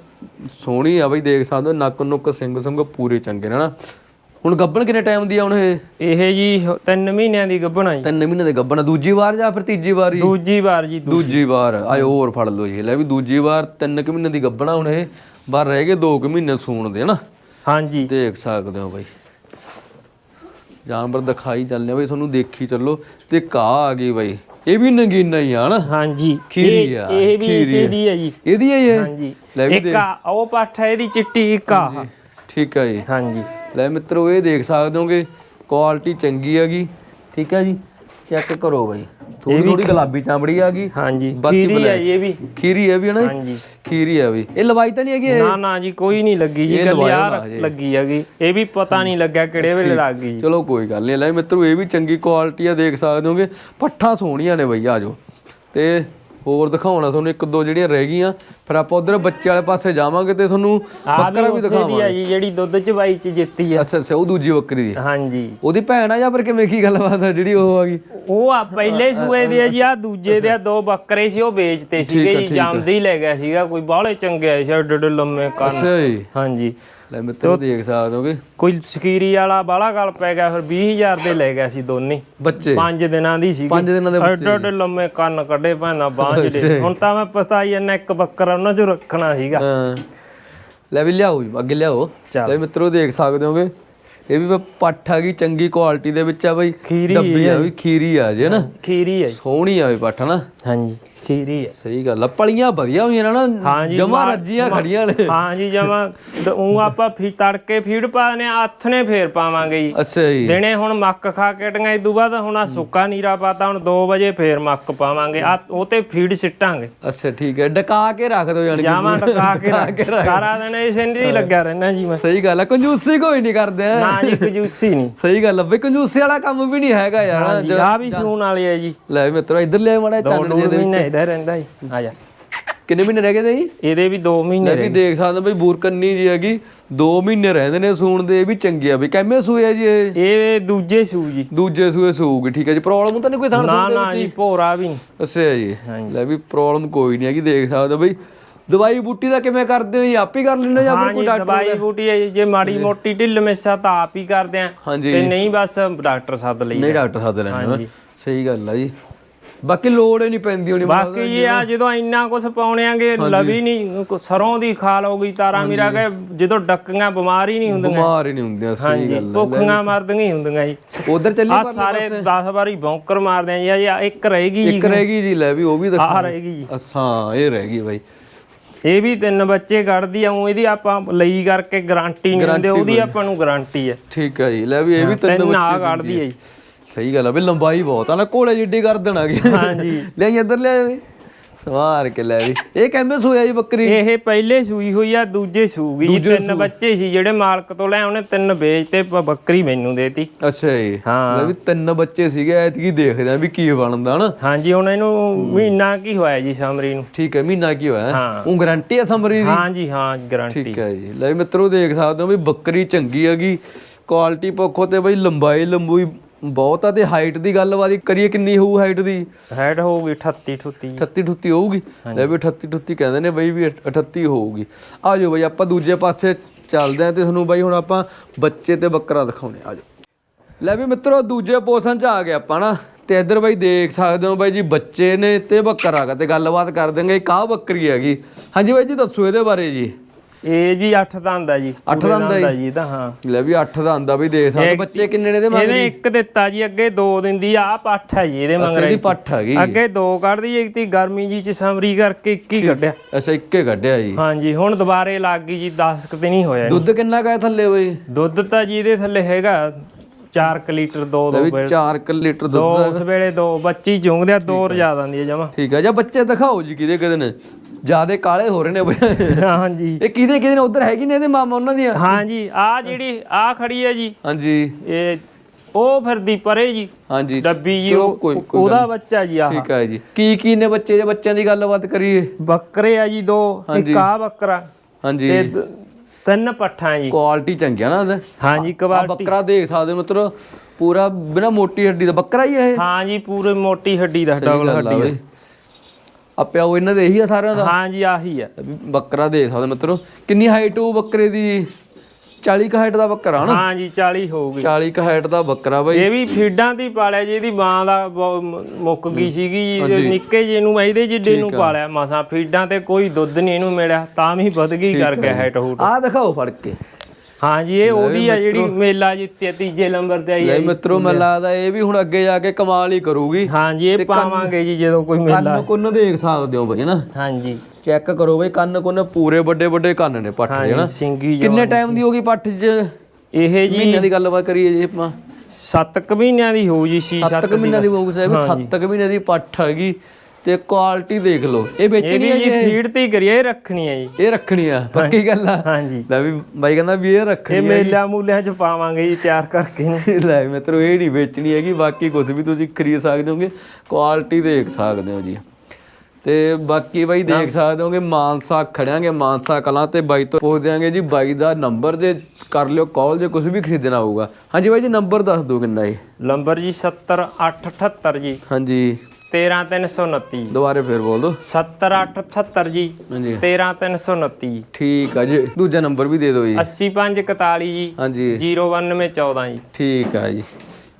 ਸੋਹਣੀ ਆ ਬਾਈ ਦੇਖ ਸਕਦੇ ਨੱਕ ਨੁੱਕ ਸਿੰਘ ਸਿੰਘ ਪੂਰੇ ਚੰਗੇ ਨੇ ਨਾ? ਹੁਣ ਗੱਬਣ ਕਿੰਨੇ ਟਾਈਮ ਦੀ ਆ ਹੁਣ ਇਹ? ਇਹ ਜੀ 3 ਮਹੀਨਿਆਂ ਦੀ ਗੱਭਣਾ ਜੀ। ਤਿੰਨ ਮਹੀਨੇ ਦੇ ਗੱਬਣ ਆ। ਦੂਜੀ ਵਾਰ ਜਾਂ ਫਿਰ ਤੀਜੀ ਵਾਰ ਹੀ ਦੂਜੀ ਵਾਰ ਜੀ ਦੂ- ਦੂਜੀ ਵਾਰ। ਆਏ ਹੋਰ ਫੜ ਲਓ ਜੀ। ਲੈ ਵੀ ਦੂਜੀ ਵਾਰ ਤਿੰਨ ਕੁ ਮਹੀਨੇ ਦੀ ਗੱਬਣਾ ਹੁਣ ਇਹ। ਬਾਹਰ ਰਹਿ ਗਏ 2 ਕੁ ਮਹੀਨੇ ਸੂਣ ਦੇ ਨਾ ਹਾਂਜੀ। ਦੇਖ ਸਕਦੇ ਹੋ ਬਾਈ। ਜਾਨਵਰ ਦਿਖਾਈ ਚੱਲਨੇ ਬਾਈ ਤੁਹਾਨੂੰ ਦੇਖੀ ਚੱਲੋ। ਤੇ ਘਾਹ ਆ ਗਈ ਬਾਈ। ਇਹ ਵੀ ਨਗੀਨਾ ਹੀ ਆ ਨਾ ਹਾਂਜੀ। ਖੀਰੀ ਇਹ- ਆ, ਇਹ ਵੀ ਖੀਰੀ ਇਸੇ ਦੀ ਹੈ ਜੀ। ਇਹਦੀ ਹੈ ਇਹ? ਹਾਂਜੀ। ਲੈ ਵੀ ਇੱਕ ਆ ਉਹ ਪੱਠ ਹੈ ਇਹਦੀ ਚਿੱਟੀ ਇੱਕ ਆ। ਠੀਕ ਹੈ ਜੀ। ਹਾਂਜੀ। ਲੈ ਮਿੱਤਰੋ ਇਹ ਦੇਖ ਸਕਦੇ ਹੋਗੇ ਕੁਆਲਿਟੀ ਚੰਗੀ ਹੈਗੀ। ਠੀਕ ਹੈ ਜੀ? ਚੈੱਕ ਕਰੋ ਬਾਈ। ਥੋੜੀ ਥੋੜੀ ਗੁਲਾਬੀ ਚਾਮੜੀ ਆ ਗਈ ਹਾਂਜੀ ਖੀਰੀ ਹੈ ਇਹ ਵੀ। ਖੀਰੀ ਹੈ ਵੀ ਨਾ? ਹਾਂਜੀ। ਖੀਰੀ ਹੈ ਵੀ। ਇਹ ਲਵਾਈ ਤਾਂ ਨਹੀਂ ਹੈਗੀ? ਨਾ ਨਾ ਜੀ ਕੋਈ ਨਹੀਂ ਲੱਗੀ ਜੀ। ਇਹ ਗੱਲੀ ਲਵਾਇਓ ਆ ਨਾ ਹਜੇ। ਲੱਗੀ ਹੈਗੀ। ਇਹ ਵੀ ਪਤਾ ਨਹੀਂ ਲੱਗਿਆ ਕਿਹੜੇ ਵੇਲੇ ਲੱਗ ਗਈ। ਚਲੋ ਕੋਈ ਗੱਲ ਨਹੀਂ। ਲੈ ਮਿੱਤਰੋ ਇਹ ਵੀ ਚੰਗੀ ਕੁਆਲਿਟੀ ਆ ਦੇਖ ਸਕਦੇ ਹੋਗੇ। ਪੱਠਾਂ ਸੋਹਣੀਆਂ ਨੇ ਬਈ ਆਜੋ ਤੇ ਹੋਰ ਦਿਖਾਉਣਾ ਤੁਹਾਨੂੰ ਇੱਕ ਦੋ ਜਿਹੜੀਆਂ ਰਹਿ ਗਈਆਂ ਫਿਰ ਆਪਾਂ ਉਧਰ ਬੱਚੇ ਵਾਲੇ ਪਾਸੇ ਜਾਵਾਂਗੇ ਤੇ ਤੁਹਾਨੂੰ ਆ ਬੱਕਰਾ ਵੀ ਦਿਖਾਵਾਂਗੇ। ਹੈ ਜੀ ਜਿਹੜੀ ਦੁੱਧ ਚ ਬਾਈ ਚ ਜਿੱਤੀ ਹੈ ਅੱਛਾ ਅੱਛਾ ਉਹ ਦੂਜੀ ਬੱਕਰੀ ਦੀ ਹਾਂਜੀ। ਉਹਦੀ ਭੈਣ ਆ ਜਾਂ ਫਿਰ ਕਿਵੇਂ ਕੀ ਗੱਲਬਾਤ ਆ ਜਿਹੜੀ ਉਹ ਆ ਗਈ? ਉਹ ਆ ਪਹਿਲੇ ਸੂਏ ਦੇ ਆ ਜੀ ਆ ਦੂਜੇ ਦੇ ਆ ਦੋ ਬੱਕਰੇ ਸੀ ਉਹ ਵੇਚਤੇ ਸੀਗੇ ਜੀ ਜੰਮਦੇ ਹੀ ਲੈ ਗਿਆ ਸੀਗਾ ਕੋਈ ਬਾਹਲੇ ਚੰਗੇ ਆਏ ਸੀ ਏਡੇ ਏਡੇ ਲੰਮੇ ਕੰਨ। ਅੱਛਾ ਜੀ। ਹਾਂਜੀ। ਲੈ ਮਿੱਤਰੋ ਦੇਖ ਸਕਦੇ ਹੋਗੇ। ਕੋਈ ਸਕੀਰੀ ਵਾਲਾ ਬਾਹਲਾ ਗੱਲ ਪੈ ਗਿਆ ਫਿਰ 20000 ਦੇ ਲੈ ਗਿਆ ਸੀ ਦੋਨੇ। ਬੱਚੇ। ਪੰਜ ਦਿਨਾਂ ਦੀ ਸੀ ਪੰਜ ਦਿਨਾਂ ਦੇ ਏਡੇ ਏਡੇ ਲੰਮੇ ਕੰਨ ਕੱਢੇ ਭਾਣਾ ਬਾਂਝ ਦੇ। ਹੁਣ ਤਾਂ ਮੈਂ ਪਤਾ ਹੀ ਐ ਇੱਕ ਬੱਕਰਾ ਉਹਨਾਂ ਚੋਂ ਰੱਖਣਾ ਸੀਗਾ। ਲੈ ਵੀ ਲਿਆਓ ਜੀ, ਅੱਗੇ ਲਿਆਓ। ਲੈ ਮਿੱਤਰੋ ਦੇਖ ਸਕਦੇ ਹੋਗੇ। ਇਹ ਵੀ ਪੱਠ ਆ ਗਈ ਚੰਗੀ ਕੁਆਲਿਟੀ ਦੇ ਵਿੱਚ ਆ ਬਈ। ਖੀਰੀ ਡੱਬੀ ਆ ਵੀ ਖੀਰੀ ਆ ਜੇ ਨਾ? ਖੀਰੀ ਜੀ। ਸੋਹਣੀ ਆ ਵੀ ਪੱਠ ਨਾ? ਹਾਂਜੀ। ਖੀਰੀ ਹੈ। ਸਹੀ ਗੱਲ ਆ ਪਲੀਆਂ ਵਧੀਆ ਹੋਈਆਂ ਨੇ ਹਾਂਜੀ, ਜਮਾ ਰੱਜੀਆਂ ਖੜੀਆਂ ਨੇ। ਹਾਂਜੀ ਜਮਾ ਉਹ ਆਪਾਂ ਫੀ ਤੜਕੇ ਫੀਡ ਪਾ ਦਨੇ ਹੱਥ ਨੇ ਫੇਰ ਪਾਵਾਂਗੇ ਜੀ। ਅੱਛਾ ਜੀ। ਦਿਨੇ ਹੁਣ ਮੱਕ ਖਾ ਕੇ ਟੀਆਂ ਇਦੋਂ ਬਾਅਦ ਹੁਣ ਆ ਸੁੱਕਾ ਨੀਰਾ ਪਾਤਾ ਹੁਣ 2 ਵਜੇ ਫੇਰ ਮੱਕ ਪਾਵਾਂਗੇ। ਆ ਉਹ ਤੇ ਫੀਡ ਸਿੱਟਾਂਗੇ। ਅੱਛਾ ਠੀਕ ਹੈ ਡਕਾ ਕੇ ਰੱਖ ਦਿਓ ਯਾਨੀ ਜਾਵਾਂ ਟਕਾ ਕੇ ਰੱਖ- ਸਾਰਾ ਦਿਨ ਇਸੇ ਦੀ ਹੀ ਲੱਗਿਆ ਰਹਿਣਾ ਜੀ ਮੈਂ। ਸਹੀ ਗੱਲ ਆ ਕੰਜੂਸੀ ਕੋਈ ਨਹੀਂ ਕਰਦੇ। ਨਾ ਜੀ ਕਜੂਸੀ ਨਹੀਂ। ਸਹੀ ਗੱਲ ਆ ਬਈ ਕੰਜੂਸੀ ਵਾਲਾ ਕੰਮ ਵੀ ਨਹੀਂ ਹੈਗਾ ਯਾਰ। ਹਾਂਜੀ ਆ ਵੀ ਸੂਣ ਵਾਲੀ ਹੈ ਜੀ। ਲੈ ਮਿੱਤਰੋ ਇੱਧਰ ਲੈ ਮਾੜਾ ਦੋ ਚੰਨ ਦੋ ਜੇ ਦੇ ਮਹੀਨੇ ਇਹਦਾ ਰਹਿੰਦਾ ਜੀ ਆ ਜਾ। ਕਿੰਨੇ ਮਹੀਨੇ ਰਹਿ ਗਏ ਤੇ ਜੀ? ਇਹਦੇ ਵੀ 2 ਮਹੀਨੇ ਲੈ ਵੀ ਦੇਖ ਸਕਦੇ ਬਈ ਬੂਰਕੰਨੀ ਜੀ ਹੈਗੀ। 2 ਮਹੀਨੇ ਰਹਿੰਦੇ ਨੇ ਸੂਣ ਦੇ ਇਹ ਵੀ ਚੰਗੀ ਆ। ਬਈ ਕਿੰਨੇ ਸੂਏ ਆ ਜੀ ਇਹ? ਇਹ ਦੂਜੇ ਸੂ ਜੀ। ਦੂਜੇ ਸੂਏ ਸੂਗੀ ਠੀਕ ਹੈ ਜੀ। ਪ੍ਰੋਬਲਮ ਤਾਂ ਨਹੀਂ ਕੋਈ ਥਣ ਨਾ ਨਾ ਜੀ ਭੋਰਾ ਵੀ। ਨੀ। ਅੱਛਾ ਜੀ। ਲੈ ਵੀ ਪ੍ਰੋਬਲਮ ਕੋਈ ਨਹੀਂ ਹੈਗੀ ਦੇਖ ਸਕਦੇ ਬਈ। ਦਵਾਈ ਬੂਟੀ ਦਾ ਕਿਵੇਂ ਕਰਦੇ ਹੋ ਜੀ? ਆਪ ਹੀ ਕਰ ਲੈਂਦੇ ਜਾਂ ਫਿਰ ਹਾਂ ਕੋਈ ਜੀ ਡਾਕਟਰ ਦਵਾਈ ਬੂਟੀ ਹੈ ਜੀ, ਜੇ ਮਾੜੀ ਮੋਟੀ ਢਿੱਲ ਮਿੱਸਾ ਤਾਂ ਆਪ ਹੀ ਕਰਦੇ ਆ। ਹਾਂਜੀ। ਤੇ ਨਹੀਂ ਬਸ ਡਾਕਟਰ ਸੱਦ ਲਈ ਨਹੀਂ ਡਾਕਟਰ ਸੱਦ ਲੈਣਾ ਸਹੀ ਗੱਲ ਆ ਜੀ। ਬਾਕੀ ਲੋੜ ਹੀ ਨਹੀਂ ਪੈਂਦੀ ਹੋਣੀ ਬਾਕੀ ਇਹ ਆ ਜਦੋਂ ਇੰਨਾ ਕੁਝ ਪਾਉਣਿਆਂਗੇ ਲਵੀ ਨਹੀਂ ਸਰੋਂ ਦੀ ਖਾਲ ਹੋ ਗਈ ਤਾਰਾ ਮੀਰਾ ਕੇ ਜਦੋਂ ਡੱਕੀਆਂ ਬਿਮਾਰ ਹੀ ਨਹੀਂ ਹੁੰਦੀਆਂ। ਬਿਮਾਰ ਹੀ ਨਹੀਂ ਹੁੰਦੀਆਂ ਸਹੀ ਗੱਲ ਭੁੱਖੀਆਂ ਮਰਦੀਆਂ ਹੀ ਹੁੰਦੀਆਂ ਜੀ। ਉਧਰ ਚੱਲੀ ਆ ਸਾਰੇ 10 ਵਾਰੀ ਬੌਂਕਰ ਮਾਰਦੇ ਆ ਜੀ ਇੱਕ ਰਹੇਗੀ ਜੀ। ਇੱਕ ਰਹਿ ਗਈ ਜੀ ਲੈ ਵੀ ਉਹ ਵੀ ਦਿਖਾ ਆ ਰਹੇਗੀ ਜੀ। ਅੱਛਾ ਇਹ ਰਹਿ ਗਈ ਬਾਈ। ਇਹ ਵੀ ਤਿੰਨ ਬੱਚੇ ਕੱਢਦੀ ਆ ਉਹ ਇਹਦੀ ਆਪਾਂ ਲਈ ਕਰਕੇ ਗਾਰੰਟੀ ਨਹੀਂ ਦਿੰਦੇ ਉਹਦੀ ਆਪਾਂ ਨੂੰ ਗਾਰੰਟੀ ਹੈ ਠੀਕ ਹੈ ਜੀ ਲੈ ਵੀ ਇਹ ਵੀ ਤਿੰਨ ਬੱਚੇ ਕੱਢਦੀ ਹੈ। ਜੀ। ਸਹੀ ਗੱਲ ਆ ਵੀ ਲੰਬਾਈ ਬਹੁਤ ਆ ਨਾ ਕੋਲੇ ਜਿੱਡੀ ਕਰ ਦੇਣਾ ਗਿਆ ਹਾਂਜੀ। ਲੈ ਇੱਧਰ ਲੈ ਵੀ। ਸਵਾਰ ਕੇ ਲੈ ਵੀ। ਇਹ ਕਹਿੰਦੇ ਸੋਇਆ ਜੀ ਬੱਕਰੀ। ਇਹ ਪਹਿਲੇ ਸੂਈ ਹੋਈ ਆ ਦੂਜੇ ਸੂਗੀ ਜੀ। ਤਿੰਨ ਬੱਚੇ ਸੀ ਜਿਹੜੇ ਮਾਲਕ ਤੋਂ ਲੈ ਉਹਨੇ ਤਿੰਨ ਵੇਚਤੇ ਬ- ਬੱਕਰੀ ਮੈਨੂੰ ਦੇਤੀ। ਅੱਛਾ ਜੀ। ਹਾਂ। ਲੈ ਵੀ ਤਿੰਨ ਬੱਚੇ ਸੀਗੇ ਐਤਕੀ ਦੇਖਦੇ ਆ ਵੀ ਕੀ ਬਣਦਾ ਹਨਾ। ਹਾਂਜੀ ਹੁਣ ਇਹਨੂੰ ਮਹੀਨਾ ਕੀ ਹੋਇਆ ਜੀ ਸਮਰੀ ਨੂੰ? ਠੀਕ ਹੈ ਮਹੀਨਾ ਕੀ ਹੋਇਆ? ਹਾਂ। ਉਹ ਗਾਰੰਟੀ ਆ ਸਮਰੀ ਦੀ? ਹਾਂਜੀ ਹਾਂ ਗਾਰੰਟੀ ਠੀਕ ਹੈ ਜੀ। ਲੈ ਮਿੱਤਰੋ ਦੇਖ ਸਕਦੇ ਹੋ ਵੀ ਬੱਕਰੀ ਚੰਗੀ ਹੈਗੀ। ਕੁਆਲਿਟੀ ਪੱਖੋਂ ਤੇ ਬਈ ਲੰਬਾਈ ਲੰਬੂਈ ਬਹੁਤ ਆ ਤੇ ਹਾਈਟ ਦੀ ਗੱਲਬਾਤ ਕਰੀਏ ਕਿੰਨੀ ਹੋਊ ਹਾਈਟ ਦੀ? ਹੈਡ ਹੋਊਗੀ 38 38 38 38 ਹੋਊਗੀ? ਲੈ ਵੀ 38 38 ਕਹਿੰਦੇ ਨੇ ਬਈ ਵੀ 38 ਹੋਊਗੀ। ਆ ਜਾਓ ਬਈ ਆਪਾਂ ਦੂਜੇ ਪਾਸੇ ਚੱਲਦੇ ਆਂ ਤੇ ਤੁਹਾਨੂੰ ਬਈ ਹੁਣ ਆਪਾਂ ਬੱਚੇ ਤੇ ਬੱਕਰਾ ਦਿਖਾਉਣੇ ਆ ਜਾਓ ਲੈ ਵੀ ਮਿੱਤਰੋ ਦੂਜੇ ਪੋਸ਼ਨ 'ਚ ਆ ਗਏ ਆਪਾਂ ਨਾ। ਤੇ ਇੱਧਰ ਬਈ ਦੇਖ ਸਕਦੇ ਹੋ ਬਾਈ ਜੀ ਬੱਚੇ ਨੇ ਤੇ ਬੱਕਰਾ ਗਾ ਤੇ ਗੱਲਬਾਤ ਕਰ ਦਾਂਗੇ ਇੱਕ ਆਹ ਬੱਕਰੀ ਹੈਗੀ। ਹਾਂਜੀ ਬਾਈ ਜੀ ਦੱਸੋ ਇਹਦੇ ਬਾਰੇ ਜੀ। ਇਹ ਜੀ 8 ਦੰਦ ਆ ਜੀ ਅੱਠ ਪੂਰੇ ਦੰਦ ਆ ਆ ਜੀ ਇਹਦਾ ਹਾਂ। ਲੈ ਵੀ 8 ਦਾ ਆਂਦਾ ਬਈ ਦੇਖ ਸਕਦੇ ਹੋ। ਬੱਚੇ ਕਿੰਨੇ ਨੇ ਇਹਦੇ ਮਗਰ ਇਹਨੇ ਇੱਕ ਦਿੱਤਾ ਜੀ ਅੱਗੇ ਦੋ ਦਿੰਦੀ ਆ ਪੱਠ ਹੈ ਜੀ ਇਹਦੇ ਮਗਰ ਇਹਦੀ ਪੱਠ ਹੈਗੀ। ਅੱਗੇ ਦੋ ਕੱਢਦੀ ਇੱਕ ਤੀ ਗਰਮੀ ਜੀ ਚ ਸਮਰੀ ਕਰਕੇ ਇੱਕ ਹੀ ਕੱਢਿਆ। ਅੱਛਾ ਇੱਕੇ ਕੱਢਿਆ ਜੀ। ਹਾਂਜੀ ਹੁਣ ਦੁਬਾਰੇ ਲੱਗ ਗਈ ਜੀ 10 ਕੁ ਦਿਨ ਹੀ ਹੋਇਆ ਦੁੱਧ ਕਿੰਨਾ ਕਾ ਥੱਲੇ ਬਈ? ਦੁੱਧ ਤਾਂ ਜੀ ਇਹਦੇ ਥੱਲੇ ਹੈਗਾ 4 ਲੀਟਰ ਦੋ ਦੋ ਵੀ 4 ਲੀਟਰ ਦੋ ਉਸ ਵੇਲੇ ਦੋ ਬੱਚੀ ਚੁੰਗਦੇ ਆ ਦੋ ਰਜਾ ਦਿੰਦੀ ਹੈ ਜਮਾ। ਠੀਕ ਹੈ ਜਾਂ ਬੱਚੇ ਦਿਖਾਓ ਜੀ ਕਿਹਦੇ ਕਿਹਦੇ ਨੇ। ਜਿਆਦੇ ਕਾਲੇ ਹੋ ਰਹੇ ਨੇ। ਹਾਂਜੀ। ਇਹ ਕਿਹਦੇ ਕਿਹਦੇ ਨੇ? ਉਧਰ ਹੈਗੀ ਨੇ ਇਹਦੇ ਮਾਮਾ ਉਹਨਾਂ ਦੀਆਂ? ਹਾਂਜੀ ਆ ਜਿਹੜੀ ਆ ਖੜੀ ਹੈ ਜੀ। ਹਾਂਜੀ। ਇਹ ਉਹ ਫਿਰਦੀ ਪਰੇ ਜੀ। ਹਾਂਜੀ। ਡੱਬੀ ਜੀ ਉਹਦਾ ਬੱਚਾ ਜੀ ਆਹ। ਠੀਕ ਹੈ ਜੀ। ਕੀ ਕੀ ਨੇ ਬੱਚੇ ਜੇ ਬੱਚਿਆਂ ਦੀ ਗੱਲਬਾਤ ਕਰੀਏ? ਬੱਕਰੇ ਆ ਜੀ ਦੋ ਇੱਕ ਆ ਬੱਕਰਾ। ਹਾਂਜੀ। ਤੇ ਤਿੰਨ ਪੱਠਾਂ ਜੀ। ਕੁਆਲਿਟੀ ਚੰਗੀ ਆ ਨਾ ਇਹਦਾ। ਹਾਂਜੀ ਕਬਾਟੀ ਬੱਕਰਾ ਦੇਖ ਸਕਦੇ ਹੋ ਮਿੱਤਰੋ ਪੂਰਾ ਬਿਨਾ ਮੋਟੀ ਹੱਡੀ ਦਾ ਬੱਕਰਾ ਹੀ ਇਹ। ਹਾਂ ਜੀ ਪੂਰੇ ਮੋਟੀ ਹੱਡੀ ਦਾ ਡਬਲ ਹੱਡੀ ਬਈ। ਆ ਪਿਓ ਇਹਨਾਂ ਦੇ ਇਹੀ ਆ ਸਾਰਿਆਂ ਦਾ? ਹਾਂ ਜੀ ਆਹੀ ਆ। ਬੱਕਰਾ ਦੇਖ ਸਕਦੇ ਮਿੱਤਰੋ। ਕਿੰਨੀ ਹਾਈਟ ਉਹ ਬੱਕਰੇ ਦੀ? 40 ਕ ਹਾਈਟ ਦਾ ਬੱਕਰਾ ਹਨਾ ਹਾਂ ਜੀ 40 ਹੋਊਗੀ। 40 ਕ ਹਾਈਟ ਦਾ ਬੱਕਰਾ ਬਈ। ਇਹ ਵੀ ਫੀਡਾਂ ਦੀ ਪਾਲਿਆ ਜੀ ਇਹਦੀ ਮਾਂ ਦਾ ਮੁੱਕ ਗਈ ਸੀਗੀ ਜੀ ਨਿੱਕੇ ਜਿਹੇ ਨੂੰ ਇਹਦੇ ਜਿੱਡੇ ਨੂੰ ਪਾਲਿਆ ਮਸਾਂ। ਫੀਡਾਂ ਤੇ ਕੋਈ ਦੁੱਧ ਨਹੀਂ ਇਹਨੂੰ ਮਿਲਿਆ ਤਾਂ ਵੀ ਵਧ ਗਈ ਕਰ ਗਿਆ ਹੈਟ ਹੂਟ। ਆਹ ਦਿਖਾਓ ਫੜ ਕੇ। ਹਾਂ ਜੀ ਇਹ ਉਹਦੀ ਆ ਜਿਹੜੀ ਮੇਲਾ ਜਿੱਤੀ ਆ, ਤੀਜੇ ਨੰਬਰ ਤੇ ਆਈ ਆ ਮਿੱਤਰੋ ਮੈਨੂੰ ਲੱਗਦਾ ਇਹ ਵੀ ਹੁਣ ਅੱਗੇ ਜਾ ਕੇ ਕਮਾਲ ਹੀ ਕਰੂਗੀ। ਹਾਂ ਜੀ ਇਹ ਪਾਵਾਂਗੇ ਜੀ ਜਦੋਂ ਕੋਈ ਮੇਲਾ ਕੰਨ ਕੁੰਨ ਦੇਖ ਸਕਦੇ ਹੋ ਬਈ ਨਾ? ਹਾਂ ਜੀ। ਚੈੱਕ ਕਰੋ ਬਈ ਕੰਨ ਕੁੰਨ ਪੂਰੇ ਵੱਡੇ ਵੱਡੇ ਕੰਨ ਨੇ ਪੱਠ ਦੇ ਹਨਾ? ਸਿੰਗੀ ਕਿੰਨੇ ਟਾਈਮ ਦੀ ਹੋਗੀ ਪੱਠ ਚ? ਇਹ ਜੀ ਮਹੀਨੇ ਦੀ ਗੱਲਬਾਤ ਕਰੀਏ ਜੀ ਆਪਾਂ। 7 ਮਹੀਨਿਆਂ ਦੀ ਹੋਊ ਜੀ 6 7 ਕੁ ਮਹੀਨਿਆਂ ਦੀ ਹੋਊਗੀ ਸਾਹਿਬ 7 ਕੁ ਮਹੀਨਿਆਂ ਦੀ ਪੱਠ ਹੈਗੀ ਤੇ ਕੁਆਲਿਟੀ ਦੇਖ ਲਓ। ਇਹ ਇਹ ਵੇਚਣੀ ਹੈ ਜੀ ਫੀਡ ਤੇ ਹੀ ਕਰੀਏ ਇਹ ਰੱਖਣੀ ਹੈ ਜੀ। ਇਹ ਰੱਖਣੀ ਆ ਪੱਕੀ ਗੱਲ ਆ? ਹਾਂ ਜੀ ਲੈ ਵੀ ਬਾਈ ਕਹਿੰਦਾ ਵੀ ਇਹ ਇਹ ਰੱਖਣੀ ਆ ਮੇਲਿਆਂ ਮੂਲਿਆਂ ਚ ਪਾਵਾਂਗੇ ਜੀ ਤਿਆਰ ਕਰਕੇ ਨੇ। ਲੈ ਮਿੱਤਰੋ ਇਹ ਨਹੀਂ ਵੇਚਣੀ ਹੈਗੀ ਬਾਕੀ ਕੁਝ ਵੀ ਤੁਸੀਂ ਖਰੀਦ ਸਕਦੇ ਹੋਗੇ ਕੁਆਲਿਟੀ ਦੇਖ ਸਕਦੇ ਹੋ ਜੀ। ਤੇ ਬਾਕੀ ਬਾਈ ਦੇਖ ਸਕਦੇ ਹੋਗੇ ਮਾਨਸਾ ਖੜਿਆਂਗੇ ਮਾਨਸਾ ਕਲਾਂ ਤੇ ਬਾਈ ਤੋਂ ਪੁੱਛ ਦਿਆਂਗੇ ਜੀ ਬਾਈ ਦਾ ਨੰਬਰ ਜੇ ਕਰ ਲਿਓ ਕਾਲ ਜੇ ਕੁਝ ਵੀ ਖਰੀਦਣਾ ਹੋਊਗਾ। ਹਾਂਜੀ ਬਾਈ ਜੀ ਨੰਬਰ ਦੱਸ ਦਿਓ ਕਿੰਨਾ ਜੀ। ਨੰਬਰ ਜੀ 70878 ਜੀ। ਹਾਂਜੀ। 13329 ਦੁਬਾਰੇ ਫੇਰ ਬੋਲ ਦਿਓ। 70878 ਜੀ। ਹਾਂਜੀ। 13329 ਠੀਕ ਆ ਜੀ ਦੂਜਾ ਨੰਬਰ ਵੀ ਦੇ ਦਿਓ ਜੀ। 8541 ਜੀ। ਹਾਂਜੀ। 09114 ਜੀ। ਠੀਕ ਆ ਜੀ।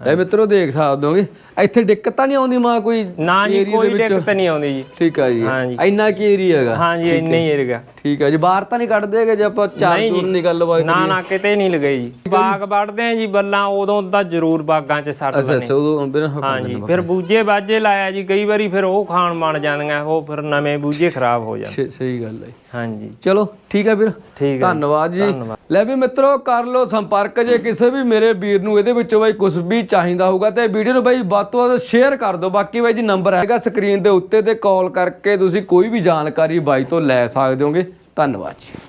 ਇਹ ਮਿੱਤਰੋ ਦੇਖ ਸਕਦੇ ਹੋਗੇ ਇੱਥੇ ਦਿੱਕਤ ਤਾਂ ਨਹੀਂ ਆਉਂਦੀ ਮਾਂ ਕੋਈ ਨਾ ਜੀ area ਕੋਈ ਦੇ ਵਿੱਚ? ਦਿੱਕਤ ਨਹੀਂ ਆਉਂਦੀ ਜੀ। ਠੀਕ ਆ ਜੀ। ਹਾਂਜੀ। ਇੰਨਾ ਕੀ ਏਰੀਆ ਹੈਗਾ? ਹਾਂ ਜੀ ਇੰਨੇ ਹੀ ਏਰੀਆ। ਠੀਕ ਆ ਜੀ। ਬਾਹਰ ਤਾਂ ਨਹੀਂ ਕੱਢਦੇ ਹੈਗੇ ਜੇ ਆਪਾਂ ਚਾਰ ਨਹੀਂ ਚੂਰ ਜੀ। ਨਹੀਂ ਗੱਲਬਾਤ ਨਾ ਨਾ ਕਿਤੇ ਨਹੀਂ ਲਗਈ ਜੀ। ਬਾਗ ਵੜਦੇ ਆ ਜੀ ਬੱਲਾਂ ਉਦੋਂ ਤਾਂ ਜ਼ਰੂਰ ਬਾਗਾਂ 'ਚ ਸੱਟ ਅੱਛਾ ਅੱਛਾ ਉਦੋਂ ਬਿਨਾਂ ਹਾਂ ਜੀ। ਫਿਰ ਬੂਝੇ ਬਾਜੇ ਲਾਇਆ ਜੀ ਕਈ ਵਾਰੀ ਫਿਰ ਉਹ ਖਾਣ ਬਣ ਜਾਂਦੀਆਂ ਉਹ ਫਿਰ ਨਵੇਂ ਬੂਝੇ ਖਰਾਬ ਹੋ ਜਾਂਦੇ। ਸਹੀ ਗੱਲ ਹੈ। ਹਾਂ ਜੀ। ਚਲੋ ਠੀਕ ਹੈ ਵੀਰ ਠੀਕ ਹੈ। ਧੰਨਵਾਦ ਜੀ। ਧੰਨਵਾਦ। ਲੈ ਵੀ ਮਿੱਤਰੋ ਕਰ ਲਓ ਸੰਪਰਕ। ਜੇ ਕਿਸੇ ਵੀ ਮੇਰੇ ਵੀਰ ਨੂੰ ਇਹਦੇ ਵਿੱਚੋਂ ਬਾਈ ਕੁਝ ਵੀ ਚਾਹੀਦਾ ਹੋਊਗਾ ਤੇ ਵੀਡੀਓ ਨੂੰ ਬਾਈ ਵੱਧ ਤੋਂ ਵੱਧ ਸ਼ੇਅਰ ਕਰ ਦਿਓ। ਬਾਕੀ ਬਾਈ ਜੀ ਨੰਬਰ ਹੈਗਾ ਸਕਰੀਨ ਦੇ ਉੱਤੇ ਤੇ ਕਾਲ ਕਰਕੇ ਤੁਸੀਂ ਕੋਈ ਵੀ ਜਾਣਕਾਰੀ ਬਾਈ ਤੋਂ ਲੈ ਸਕਦੇ ਹੋਗੇ। ਧੰਨਵਾਦ ਜੀ।